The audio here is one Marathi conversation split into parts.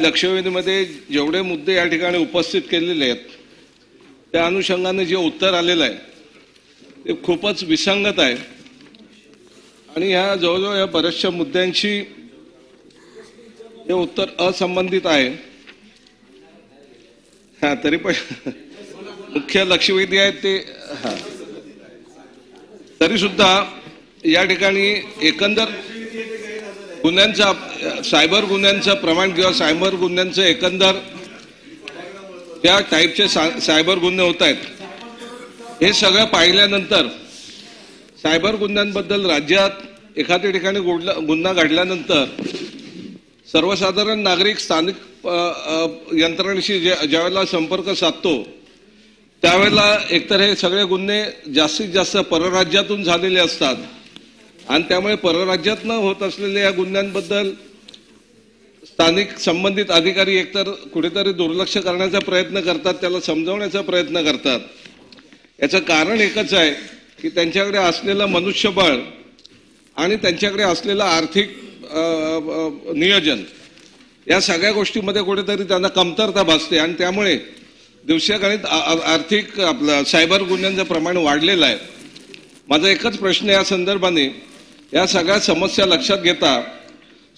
लक्षवेधीमध्ये जेवढे मुद्दे या ठिकाणी उपस्थित केलेले आहेत त्या अनुषंगाने जे उत्तर आलेलं आहे ते खूपच विसंगत आहे. आणि ह्या जवळजवळ या बऱ्याचशा मुद्द्यांशी हे उत्तर असंबंधित आहे. हा तरी पण मुख्य लक्षवेधी आहेत ते हा. तरी सुद्धा या ठिकाणी एकंदर गुन्ह्यांचा सायबर गुन्ह्यांचं प्रमाण किंवा सायबर गुन्ह्यांचं एकंदर त्या टाईपचे सा- सायबर गुन्हे होत आहेत. हे सगळं पाहिल्यानंतर सायबर गुन्ह्यांबद्दल राज्यात एखाद्या ठिकाणी गुडला- गुन्हा घडल्यानंतर सर्वसाधारण नागरिक स्थानिक यंत्रणेशी ज्या ज्यावेळेला संपर्क साधतो त्यावेळेला एकतर हे सगळे गुन्हे जास्तीत जास्त परराज्यातून झालेले असतात. आणि त्यामुळे परराज्यातनं होत असलेल्या या गुन्ह्यांबद्दल स्थानिक संबंधित अधिकारी एकतर कुठेतरी दुर्लक्ष करण्याचा प्रयत्न करतात त्याला समजवण्याचा प्रयत्न करतात. याचं कारण एकच आहे की त्यांच्याकडे असलेलं मनुष्यबळ आणि त्यांच्याकडे असलेलं आर्थिक नियोजन या सगळ्या गोष्टीमध्ये कुठेतरी त्यांना कमतरता भासते आणि त्यामुळे दिवसेगणित आर्थिक आपलं सायबर गुन्ह्यांचं प्रमाण वाढलेलं आहे. माझा एकच प्रश्न या संदर्भाने या सगळ्या समस्या लक्षात घेता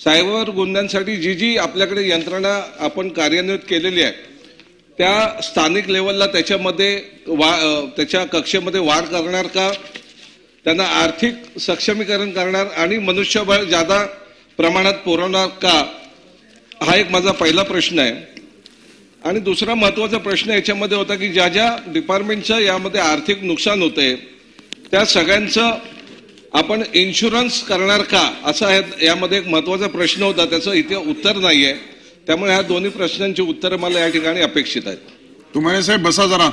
सायबर गुन्ह्यांसाठी जी जी आपल्याकडे यंत्रणा आपण कार्यान्वित केलेली आहे त्या स्थानिक लेवलला त्याच्यामध्ये वा त्याच्या कक्षेमध्ये वाढ करणार का? त्यांना आर्थिक सक्षमीकरण करणार आणि मनुष्यबळ जादा प्रमाणात पुरवणार का? हा एक माझा पहिला प्रश्न आहे. आणि दुसरा महत्त्वाचा प्रश्न याच्यामध्ये होता की ज्या ज्या डिपार्टमेंटचं यामध्ये आर्थिक नुकसान होते त्या सगळ्यांचं आपण इन्शुरन्स करणार का? असा यामध्ये एक महत्त्वाचा प्रश्न होता. त्याचं इथे उत्तर नाही आहे त्यामुळे ह्या दोन्ही प्रश्नांची उत्तरं मला या ठिकाणी अपेक्षित आहेत. तुम्हाला साहेब बसा जरा.